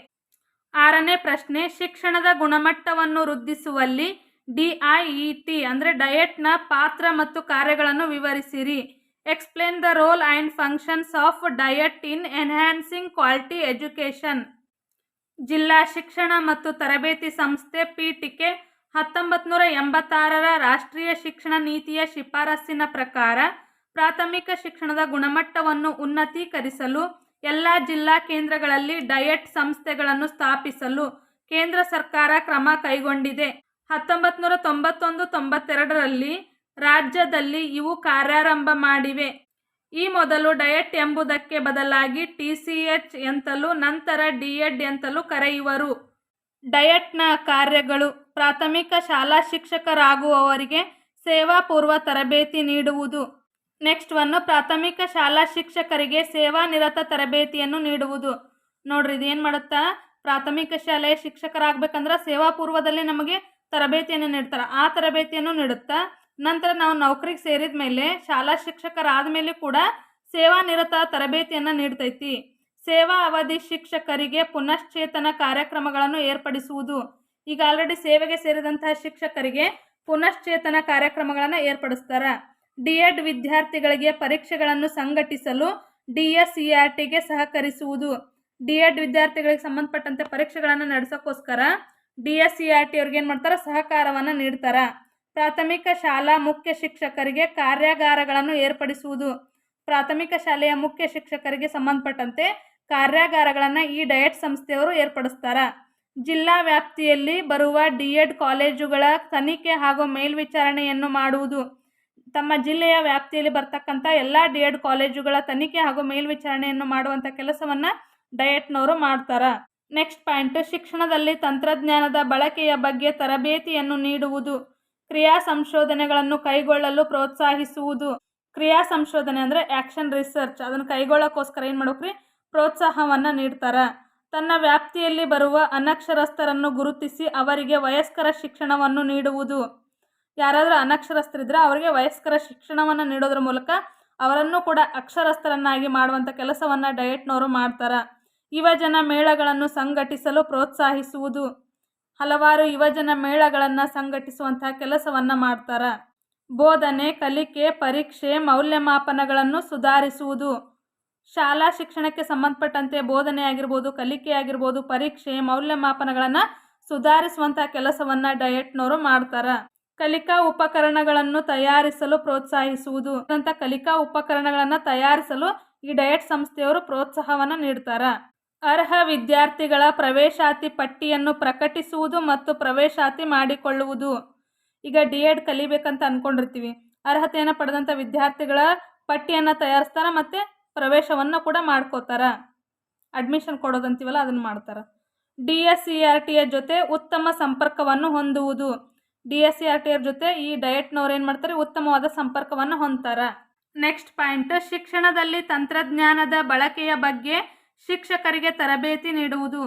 ಆರನೇ ಪ್ರಶ್ನೆ, ಶಿಕ್ಷಣದ ಗುಣಮಟ್ಟವನ್ನು ವೃದ್ಧಿಸುವಲ್ಲಿ ಡಿಐಇಟಿ ಅಂದರೆ ಡಯಟ್ನ ಪಾತ್ರ ಮತ್ತು ಕಾರ್ಯಗಳನ್ನು ವಿವರಿಸಿರಿ. Explain the role and functions of DIET in enhancing quality education ಜಿಲ್ಲಾ ಶಿಕ್ಷಣ ಮತ್ತು ತರಬೇತಿ ಸಂಸ್ಥೆ ಪೀಠಿಕೆ ಹತ್ತೊಂಬತ್ತು ನೂರ ಎಂಬತ್ತಾರರ ರಾಷ್ಟ್ರೀಯ ಶಿಕ್ಷಣ ನೀತಿಯ ಶಿಫಾರಸ್ಸಿನ ಪ್ರಕಾರ ಪ್ರಾಥಮಿಕ ಶಿಕ್ಷಣದ ಗುಣಮಟ್ಟವನ್ನು ಉನ್ನತೀಕರಿಸಲು ಎಲ್ಲ ಜಿಲ್ಲಾ ಕೇಂದ್ರಗಳಲ್ಲಿ ಡಯಟ್ ಸಂಸ್ಥೆಗಳನ್ನು ಸ್ಥಾಪಿಸಲು ಕೇಂದ್ರ ಸರ್ಕಾರ ಕ್ರಮ ಕೈಗೊಂಡಿದೆ. ಹತ್ತೊಂಬತ್ತು ನೂರ ತೊಂಬತ್ತೊಂದು ತೊಂಬತ್ತೆರಡರಲ್ಲಿ ರಾಜ್ಯದಲ್ಲಿ ಇವು ಕಾರ್ಯಾರಂಭ ಮಾಡಿವೆ. ಈ ಮೊದಲು ಡಯಟ್ ಎಂಬುದಕ್ಕೆ ಬದಲಾಗಿ ಟಿ ಸಿ ಎಚ್ ಎಂತಲೂ ನಂತರ ಡಿ ಎಡ್ ಎಂತಲೂ ಕರೆಯುವರು. ಡಯಟ್ನ ಕಾರ್ಯಗಳು ಪ್ರಾಥಮಿಕ ಶಾಲಾ ಶಿಕ್ಷಕರಾಗುವವರಿಗೆ ಸೇವಾ ಪೂರ್ವ ತರಬೇತಿ ನೀಡುವುದು. ನೆಕ್ಸ್ಟ್ ಒನ್ನು ಪ್ರಾಥಮಿಕ ಶಾಲಾ ಶಿಕ್ಷಕರಿಗೆ ಸೇವಾ ನಿರತ ತರಬೇತಿಯನ್ನು ನೀಡುವುದು. ನೋಡ್ರಿ ಇದು ಏನು ಮಾಡುತ್ತಾ? ಪ್ರಾಥಮಿಕ ಶಾಲೆಯ ಶಿಕ್ಷಕರಾಗಬೇಕಂದ್ರೆ ಸೇವಾಪೂರ್ವದಲ್ಲಿ ನಮಗೆ ತರಬೇತಿಯನ್ನು ನೀಡ್ತಾರೆ. ಆ ತರಬೇತಿಯನ್ನು ನೀಡುತ್ತಾ? ನಂತರ ನಾವು ನೌಕರಿಗೆ ಸೇರಿದ ಮೇಲೆ ಶಾಲಾ ಶಿಕ್ಷಕರಾದ ಮೇಲೆ ಕೂಡ ಸೇವಾ ನಿರತ ತರಬೇತಿಯನ್ನು ನೀಡ್ತೈತಿ. ಸೇವಾ ಅವಧಿ ಶಿಕ್ಷಕರಿಗೆ ಪುನಶ್ಚೇತನ ಕಾರ್ಯಕ್ರಮಗಳನ್ನು ಏರ್ಪಡಿಸುವುದು. ಈಗ ಆಲ್ರೆಡಿ ಸೇವೆಗೆ ಸೇರಿದಂತಹ ಶಿಕ್ಷಕರಿಗೆ ಪುನಶ್ಚೇತನ ಕಾರ್ಯಕ್ರಮಗಳನ್ನು ಏರ್ಪಡಿಸ್ತಾರೆ. ಡಿ ಎಡ್ ವಿದ್ಯಾರ್ಥಿಗಳಿಗೆ ಪರೀಕ್ಷೆಗಳನ್ನು ಸಂಘಟಿಸಲು ಡಿ ಎಸ್ ಸಿ ಆರ್ ಟಿಗೆ ಸಹಕರಿಸುವುದು. ಡಿ ಎಡ್ ವಿದ್ಯಾರ್ಥಿಗಳಿಗೆ ಸಂಬಂಧಪಟ್ಟಂತೆ ಪರೀಕ್ಷೆಗಳನ್ನು ನಡೆಸೋಕ್ಕೋಸ್ಕರ D S C R T ಅವ್ರಿಗೆ ಏನು ಮಾಡ್ತಾರೆ? ಸಹಕಾರವನ್ನು ನೀಡ್ತಾರೆ. ಪ್ರಾಥಮಿಕ ಶಾಲಾ ಮುಖ್ಯ ಶಿಕ್ಷಕರಿಗೆ ಕಾರ್ಯಾಗಾರಗಳನ್ನು ಏರ್ಪಡಿಸುವುದು. ಪ್ರಾಥಮಿಕ ಶಾಲೆಯ ಮುಖ್ಯ ಶಿಕ್ಷಕರಿಗೆ ಸಂಬಂಧಪಟ್ಟಂತೆ ಕಾರ್ಯಾಗಾರಗಳನ್ನು ಈ ಡಯಟ್ ಸಂಸ್ಥೆಯವರು ಏರ್ಪಡಿಸ್ತಾರೆ. ಜಿಲ್ಲಾ ವ್ಯಾಪ್ತಿಯಲ್ಲಿ ಬರುವ ಡಿ ಎಡ್ ಕಾಲೇಜುಗಳ ತನಿಖೆ ಹಾಗೂ ಮೇಲ್ವಿಚಾರಣೆಯನ್ನು ಮಾಡುವುದು. ತಮ್ಮ ಜಿಲ್ಲೆಯ ವ್ಯಾಪ್ತಿಯಲ್ಲಿ ಬರ್ತಕ್ಕಂಥ ಎಲ್ಲ ಡಿ ಎಡ್ ಕಾಲೇಜುಗಳ ತನಿಖೆ ಹಾಗೂ ಮೇಲ್ವಿಚಾರಣೆಯನ್ನು ಮಾಡುವಂಥ ಕೆಲಸವನ್ನು ಡಯಟ್ನವರು ಮಾಡ್ತಾರೆ. ನೆಕ್ಸ್ಟ್ ಪಾಯಿಂಟ್, ಶಿಕ್ಷಣದಲ್ಲಿ ತಂತ್ರಜ್ಞಾನದ ಬಳಕೆಯ ಬಗ್ಗೆ ತರಬೇತಿಯನ್ನು ನೀಡುವುದು. ಕ್ರಿಯಾ ಸಂಶೋಧನೆಗಳನ್ನು ಕೈಗೊಳ್ಳಲು ಪ್ರೋತ್ಸಾಹಿಸುವುದು. ಕ್ರಿಯಾ ಸಂಶೋಧನೆ ಅಂದರೆ ಆ್ಯಕ್ಷನ್ ರಿಸರ್ಚ್. ಅದನ್ನು ಕೈಗೊಳ್ಳೋಕ್ಕೋಸ್ಕರ ಏನು ಮಾಡ್ಬೇಕ್ರಿ? ಪ್ರೋತ್ಸಾಹವನ್ನು ನೀಡ್ತಾರೆ. ತನ್ನ ವ್ಯಾಪ್ತಿಯಲ್ಲಿ ಬರುವ ಅನಕ್ಷರಸ್ಥರನ್ನು ಗುರುತಿಸಿ ಅವರಿಗೆ ವಯಸ್ಕರ ಶಿಕ್ಷಣವನ್ನು ನೀಡುವುದು. ಯಾರಾದರೂ ಅನಕ್ಷರಸ್ಥರಿದ್ದರೆ ಅವರಿಗೆ ವಯಸ್ಕರ ಶಿಕ್ಷಣವನ್ನು ನೀಡೋದ್ರ ಮೂಲಕ ಅವರನ್ನು ಕೂಡ ಅಕ್ಷರಸ್ಥರನ್ನಾಗಿ ಮಾಡುವಂಥ ಕೆಲಸವನ್ನು ಡಯಟ್ನವರು ಮಾಡ್ತಾರೆ. ಯುವಜನ ಮೇಳಗಳನ್ನು ಸಂಘಟಿಸಲು ಪ್ರೋತ್ಸಾಹಿಸುವುದು. ಹಲವಾರು ಯುವಜನ ಮೇಳಗಳನ್ನು ಸಂಘಟಿಸುವಂತಹ ಕೆಲಸವನ್ನು ಮಾಡ್ತಾರೆ. ಬೋಧನೆ, ಕಲಿಕೆ, ಪರೀಕ್ಷೆ, ಮೌಲ್ಯಮಾಪನಗಳನ್ನು ಸುಧಾರಿಸುವುದು. ಶಾಲಾ ಶಿಕ್ಷಣಕ್ಕೆ ಸಂಬಂಧಪಟ್ಟಂತೆ ಬೋಧನೆ ಆಗಿರ್ಬೋದು, ಕಲಿಕೆ ಆಗಿರ್ಬೋದು, ಪರೀಕ್ಷೆ, ಮೌಲ್ಯಮಾಪನಗಳನ್ನು ಸುಧಾರಿಸುವಂತಹ ಕೆಲಸವನ್ನು ಡಯಟ್ನವರು ಮಾಡ್ತಾರೆ. ಕಲಿಕಾ ಉಪಕರಣಗಳನ್ನು ತಯಾರಿಸಲು ಪ್ರೋತ್ಸಾಹಿಸುವುದು. ಅಂತ ಕಲಿಕಾ ಉಪಕರಣಗಳನ್ನು ತಯಾರಿಸಲು ಈ ಡಯಟ್ ಸಂಸ್ಥೆಯವರು ಪ್ರೋತ್ಸಾಹವನ್ನು ನೀಡ್ತಾರೆ. ಅರ್ಹ ವಿದ್ಯಾರ್ಥಿಗಳ ಪ್ರವೇಶಾತಿ ಪಟ್ಟಿಯನ್ನು ಪ್ರಕಟಿಸುವುದು ಮತ್ತು ಪ್ರವೇಶಾತಿ ಮಾಡಿಕೊಳ್ಳುವುದು. ಈಗ ಡಿ ಎಡ್ ಕಲಿಬೇಕಂತ ಅಂದ್ಕೊಂಡಿರ್ತೀವಿ ಅರ್ಹತೆಯನ್ನು ಪಡೆದಂಥ ವಿದ್ಯಾರ್ಥಿಗಳ ಪಟ್ಟಿಯನ್ನು ತಯಾರಿಸ್ತಾರೆ ಮತ್ತು ಪ್ರವೇಶವನ್ನು ಕೂಡ ಮಾಡ್ಕೋತಾರೆ. ಅಡ್ಮಿಷನ್ ಕೊಡೋದಂತೀವಲ್ಲ, ಅದನ್ನು ಮಾಡ್ತಾರೆ. ಡಿ ಎಸ್ ಸಿ ಆರ್ ಟಿಯ ಜೊತೆ ಉತ್ತಮ ಸಂಪರ್ಕವನ್ನು ಹೊಂದುವುದು. ಡಿ ಎಸ್ ಸಿ ಆರ್ ಟಿಯ ಜೊತೆ ಈ ಡಯಟ್ನವ್ರು ಏನು ಮಾಡ್ತಾರೆ? ಉತ್ತಮವಾದ ಸಂಪರ್ಕವನ್ನು ಹೊಂದ್ತಾರೆ. ನೆಕ್ಸ್ಟ್ ಪಾಯಿಂಟ್, ಶಿಕ್ಷಣದಲ್ಲಿ ತಂತ್ರಜ್ಞಾನದ ಬಳಕೆಯ ಬಗ್ಗೆ ಶಿಕ್ಷಕರಿಗೆ ತರಬೇತಿ ನೀಡುವುದು.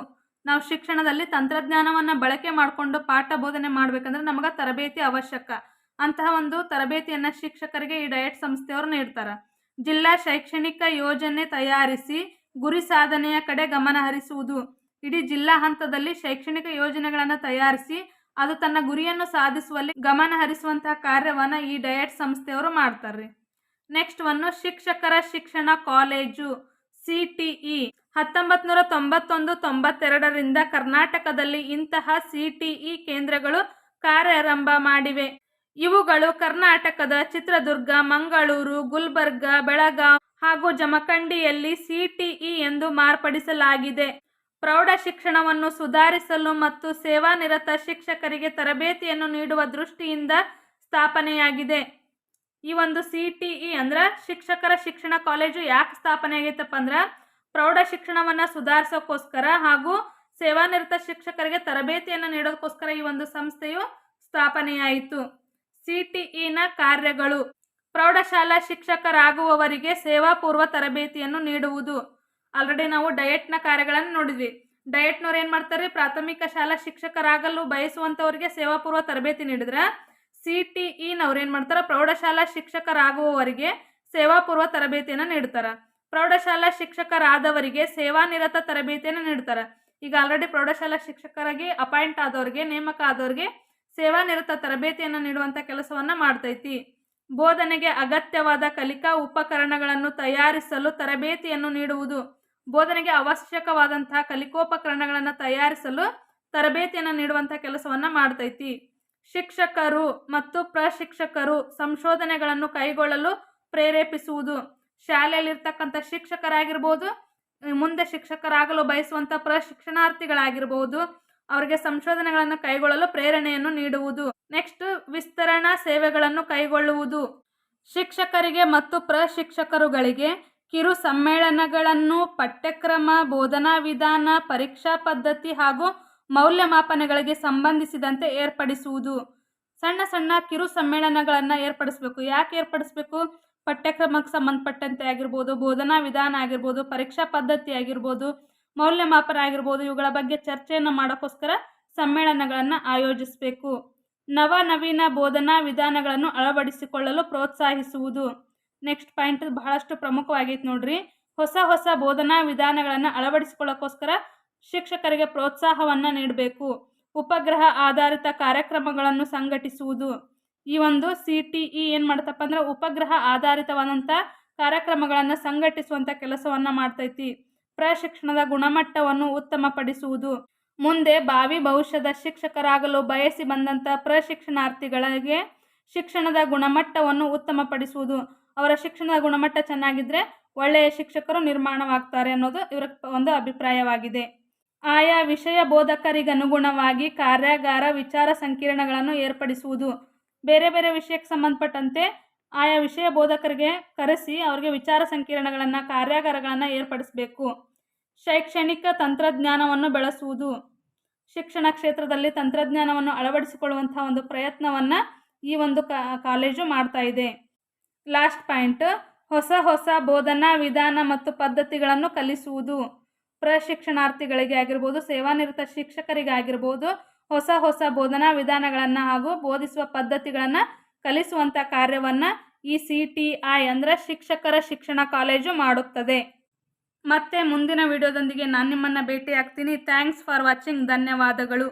ನಾವು ಶಿಕ್ಷಣದಲ್ಲಿ ತಂತ್ರಜ್ಞಾನವನ್ನು ಬಳಕೆ ಮಾಡಿಕೊಂಡು ಪಾಠ ಬೋಧನೆ ಮಾಡಬೇಕಂದ್ರೆ ನಮಗೆ ತರಬೇತಿ ಅವಶ್ಯಕ. ಅಂತಹ ಒಂದು ತರಬೇತಿಯನ್ನು ಶಿಕ್ಷಕರಿಗೆ ಈ ಡಯಟ್ ಸಂಸ್ಥೆಯವರು ನೀಡ್ತಾರೆ. ಜಿಲ್ಲಾ ಶೈಕ್ಷಣಿಕ ಯೋಜನೆ ತಯಾರಿಸಿ ಗುರಿ ಸಾಧನೆಯ ಕಡೆ ಗಮನ ಹರಿಸುವುದು. ಇಡೀ ಜಿಲ್ಲಾ ಹಂತದಲ್ಲಿ ಶೈಕ್ಷಣಿಕ ಯೋಜನೆಗಳನ್ನು ತಯಾರಿಸಿ ಅದು ತನ್ನ ಗುರಿಯನ್ನು ಸಾಧಿಸುವಲ್ಲಿ ಗಮನ ಹರಿಸುವಂತಹ ಕಾರ್ಯವನ್ನು ಈ ಡಯಟ್ ಸಂಸ್ಥೆಯವರು ಮಾಡ್ತಾರೆ ನೆಕ್ಸ್ಟ್ ಒಂದು ಶಿಕ್ಷಕರ ಶಿಕ್ಷಣ ಕಾಲೇಜು, ಸಿ ಟಿ ಇ. ಹತ್ತೊಂಬತ್ತು ನೂರ ತೊಂಬತ್ತೊಂದು ತೊಂಬತ್ತೆರಡರಿಂದ ಕರ್ನಾಟಕದಲ್ಲಿ ಇಂತಹ ಸಿಟಿಇ ಕೇಂದ್ರಗಳು ಕಾರ್ಯಾರಂಭ ಮಾಡಿವೆ. ಇವುಗಳು ಕರ್ನಾಟಕದ ಚಿತ್ರದುರ್ಗ, ಮಂಗಳೂರು, ಗುಲ್ಬರ್ಗ, ಬೆಳಗಾವ್ ಹಾಗೂ ಜಮಖಂಡಿಯಲ್ಲಿ ಸಿಟಿಇ ಎಂದು ಮಾರ್ಪಡಿಸಲಾಗಿದೆ. ಪ್ರೌಢ ಶಿಕ್ಷಣವನ್ನು ಸುಧಾರಿಸಲು ಮತ್ತು ಸೇವಾನಿರತ ಶಿಕ್ಷಕರಿಗೆ ತರಬೇತಿಯನ್ನು ನೀಡುವ ದೃಷ್ಟಿಯಿಂದ ಸ್ಥಾಪನೆಯಾಗಿದೆ. ಈ ಒಂದು ಸಿಟಿಇ ಅಂದ್ರೆ ಶಿಕ್ಷಕರ ಶಿಕ್ಷಣ ಕಾಲೇಜು ಯಾಕೆ ಸ್ಥಾಪನೆ ಆಗೈತಪ್ಪ ಅಂದ್ರೆ ಪ್ರೌಢ ಶಿಕ್ಷಣವನ್ನು ಸುಧಾರಿಸೋಕ್ಕೋಸ್ಕರ ಹಾಗೂ ಸೇವಾನಿರತ ಶಿಕ್ಷಕರಿಗೆ ತರಬೇತಿಯನ್ನು ನೀಡೋದಕ್ಕೋಸ್ಕರ ಈ ಒಂದು ಸಂಸ್ಥೆಯು ಸ್ಥಾಪನೆಯಾಯಿತು. ಸಿ ಟಿ ಇನ ಕಾರ್ಯಗಳು ಪ್ರೌಢಶಾಲಾ ಶಿಕ್ಷಕರಾಗುವವರಿಗೆ ಸೇವಾಪೂರ್ವ ತರಬೇತಿಯನ್ನು ನೀಡುವುದು. ಆಲ್ರೆಡಿ ನಾವು ಡಯಟ್ನ ಕಾರ್ಯಗಳನ್ನು ನೋಡಿದ್ವಿ. ಡಯಟ್ನವ್ರು ಏನು ಮಾಡ್ತಾರೆ? ಪ್ರಾಥಮಿಕ ಶಾಲಾ ಶಿಕ್ಷಕರಾಗಲು ಬಯಸುವಂಥವ್ರಿಗೆ ಸೇವಾಪೂರ್ವ ತರಬೇತಿ ನೀಡಿದ್ರೆ. ಸಿ ಟಿ ಇನವ್ರು ಏನು ಮಾಡ್ತಾರೆ? ಪ್ರೌಢಶಾಲಾ ಶಿಕ್ಷಕರಾಗುವವರಿಗೆ ಸೇವಾಪೂರ್ವ ತರಬೇತಿಯನ್ನು ನೀಡ್ತಾರೆ. ಪ್ರೌಢಶಾಲಾ ಶಿಕ್ಷಕರಾದವರಿಗೆ ಸೇವಾನಿರತ ತರಬೇತಿಯನ್ನು ನೀಡ್ತಾರೆ ಈಗ ಆಲ್ರೆಡಿ ಪ್ರೌಢಶಾಲಾ ಶಿಕ್ಷಕರಾಗಿ ಅಪಾಯಿಂಟ್ ಆದವರಿಗೆ, ನೇಮಕ ಆದವ್ರಿಗೆ ಸೇವಾನಿರತ ತರಬೇತಿಯನ್ನು ನೀಡುವಂಥ ಕೆಲಸವನ್ನು ಮಾಡ್ತೈತಿ. ಬೋಧನೆಗೆ ಅಗತ್ಯವಾದ ಕಲಿಕಾ ಉಪಕರಣಗಳನ್ನು ತಯಾರಿಸಲು ತರಬೇತಿಯನ್ನು ನೀಡುವುದು. ಬೋಧನೆಗೆ ಅವಶ್ಯಕವಾದಂತಹ ಕಲಿಕೋಪಕರಣಗಳನ್ನು ತಯಾರಿಸಲು ತರಬೇತಿಯನ್ನು ನೀಡುವಂಥ ಕೆಲಸವನ್ನು ಮಾಡ್ತೈತಿ. ಶಿಕ್ಷಕರು ಮತ್ತು ಪ್ರಶಿಕ್ಷಕರು ಸಂಶೋಧನೆಗಳನ್ನು ಕೈಗೊಳ್ಳಲು ಪ್ರೇರೇಪಿಸುವುದು. ಶಾಲೆಯಲ್ಲಿರ್ತಕ್ಕಂಥ ಶಿಕ್ಷಕರಾಗಿರ್ಬೋದು ಮುಂದೆ ಶಿಕ್ಷಕರಾಗಲು ಬಯಸುವಂಥ ಪ್ರಶಿಕ್ಷಣಾರ್ಥಿಗಳಾಗಿರ್ಬೋದು, ಅವರಿಗೆ ಸಂಶೋಧನೆಗಳನ್ನು ಕೈಗೊಳ್ಳಲು ಪ್ರೇರಣೆಯನ್ನು ನೀಡುವುದು. ನೆಕ್ಸ್ಟ್ ವಿಸ್ತರಣಾ ಸೇವೆಗಳನ್ನು ಕೈಗೊಳ್ಳುವುದು. ಶಿಕ್ಷಕರಿಗೆ ಮತ್ತು ಪ್ರಶಿಕ್ಷಕರುಗಳಿಗೆ ಕಿರು ಸಮ್ಮೇಳನಗಳನ್ನು, ಪಠ್ಯಕ್ರಮ, ಬೋಧನಾ ವಿಧಾನ, ಪರೀಕ್ಷಾ ಪದ್ಧತಿ ಹಾಗೂ ಮೌಲ್ಯಮಾಪನಗಳಿಗೆ ಸಂಬಂಧಿಸಿದಂತೆ ಏರ್ಪಡಿಸುವುದು. ಸಣ್ಣ ಸಣ್ಣ ಕಿರು ಸಮ್ಮೇಳನಗಳನ್ನು ಏರ್ಪಡಿಸಬೇಕು. ಯಾಕೆ ಏರ್ಪಡಿಸಬೇಕು? ಪಠ್ಯಕ್ರಮಕ್ಕೆ ಸಂಬಂಧಪಟ್ಟಂತೆ ಆಗಿರ್ಬೋದು, ಬೋಧನಾ ವಿಧಾನ ಆಗಿರ್ಬೋದು, ಪರೀಕ್ಷಾ ಪದ್ಧತಿ ಆಗಿರ್ಬೋದು, ಮೌಲ್ಯಮಾಪನ ಆಗಿರ್ಬೋದು, ಇವುಗಳ ಬಗ್ಗೆ ಚರ್ಚೆಯನ್ನು ಮಾಡೋಕ್ಕೋಸ್ಕರ ಸಮ್ಮೇಳನಗಳನ್ನು ಆಯೋಜಿಸಬೇಕು. ನವ ನವೀನ ಬೋಧನಾ ವಿಧಾನಗಳನ್ನು ಅಳವಡಿಸಿಕೊಳ್ಳಲು ಪ್ರೋತ್ಸಾಹಿಸುವುದು. ನೆಕ್ಸ್ಟ್ ಪಾಯಿಂಟ್ ಬಹಳಷ್ಟು ಪ್ರಮುಖವಾಗೈತೆ ನೋಡ್ರಿ. ಹೊಸ ಹೊಸ ಬೋಧನಾ ವಿಧಾನಗಳನ್ನು ಅಳವಡಿಸಿಕೊಳ್ಳೋಕ್ಕೋಸ್ಕರ ಶಿಕ್ಷಕರಿಗೆ ಪ್ರೋತ್ಸಾಹವನ್ನು ನೀಡಬೇಕು. ಉಪಗ್ರಹ ಆಧಾರಿತ ಕಾರ್ಯಕ್ರಮಗಳನ್ನು ಸಂಘಟಿಸುವುದು. ಈ ಒಂದು ಸಿ ಟಿ ಇ ಏನು ಮಾಡ್ತಪ್ಪ ಅಂದ್ರೆ ಉಪಗ್ರಹ ಆಧಾರಿತವಾದಂಥ ಕಾರ್ಯಕ್ರಮಗಳನ್ನು ಸಂಘಟಿಸುವಂಥ ಕೆಲಸವನ್ನು ಮಾಡ್ತೈತಿ. ಪ್ರಶಿಕ್ಷಣದ ಗುಣಮಟ್ಟವನ್ನು ಉತ್ತಮಪಡಿಸುವುದು. ಮುಂದೆ ಭಾವಿ ಭವಿಷ್ಯದ ಶಿಕ್ಷಕರಾಗಲು ಬಯಸಿ ಬಂದಂಥ ಪ್ರಶಿಕ್ಷಣಾರ್ಥಿಗಳಿಗೆ ಶಿಕ್ಷಣದ ಗುಣಮಟ್ಟವನ್ನು ಉತ್ತಮಪಡಿಸುವುದು. ಅವರ ಶಿಕ್ಷಣದ ಗುಣಮಟ್ಟ ಚೆನ್ನಾಗಿದ್ದರೆ ಒಳ್ಳೆಯ ಶಿಕ್ಷಕರು ನಿರ್ಮಾಣವಾಗ್ತಾರೆ ಅನ್ನೋದು ಇವರ ಒಂದು ಅಭಿಪ್ರಾಯವಾಗಿದೆ. ಆಯಾ ವಿಷಯ ಬೋಧಕರಿಗನುಗುಣವಾಗಿ ಕಾರ್ಯಾಗಾರ ವಿಚಾರ ಸಂಕಿರಣಗಳನ್ನು ಏರ್ಪಡಿಸುವುದು. ಬೇರೆ ಬೇರೆ ವಿಷಯಕ್ಕೆ ಸಂಬಂಧಪಟ್ಟಂತೆ ಆಯಾ ವಿಷಯ ಬೋಧಕರಿಗೆ ಕರೆಸಿ ಅವರಿಗೆ ವಿಚಾರ ಸಂಕಿರಣಗಳನ್ನು, ಕಾರ್ಯಾಗಾರಗಳನ್ನು ಏರ್ಪಡಿಸಬೇಕು. ಶೈಕ್ಷಣಿಕ ತಂತ್ರಜ್ಞಾನವನ್ನು ಬೆಳೆಸುವುದು. ಶಿಕ್ಷಣ ಕ್ಷೇತ್ರದಲ್ಲಿ ತಂತ್ರಜ್ಞಾನವನ್ನು ಅಳವಡಿಸಿಕೊಳ್ಳುವಂಥ ಒಂದು ಪ್ರಯತ್ನವನ್ನು ಈ ಒಂದು ಕಾಲೇಜು ಮಾಡ್ತಾ ಇದೆ. ಲಾಸ್ಟ್ ಪಾಯಿಂಟ್, ಹೊಸ ಹೊಸ ಬೋಧನಾ ವಿಧಾನ ಮತ್ತು ಪದ್ಧತಿಗಳನ್ನು ಕಲಿಸುವುದು. ಪ್ರಶಿಕ್ಷಣಾರ್ಥಿಗಳಿಗೆ ಆಗಿರ್ಬೋದು ಸೇವಾನಿರತ ಶಿಕ್ಷಕರಿಗೆ ಆಗಿರ್ಬೋದು ಹೊಸ ಹೊಸ ಬೋಧನಾ ವಿಧಾನಗಳನ್ನು ಹಾಗೂ ಬೋಧಿಸುವ ಪದ್ಧತಿಗಳನ್ನು ಕಲಿಸುವಂಥ ಕಾರ್ಯವನ್ನು ಈ ಸಿ ಟಿ ಐ ಅಂದರೆ ಶಿಕ್ಷಕರ ಶಿಕ್ಷಣ ಕಾಲೇಜು ಮಾಡುತ್ತದೆ. ಮತ್ತೆ ಮುಂದಿನ ವಿಡಿಯೋದೊಂದಿಗೆ ನಾನು ನಿಮ್ಮನ್ನು ಭೇಟಿಯಾಗ್ತೀನಿ. ಥ್ಯಾಂಕ್ಸ್ ಫಾರ್ ವಾಚಿಂಗ್ ಧನ್ಯವಾದಗಳು.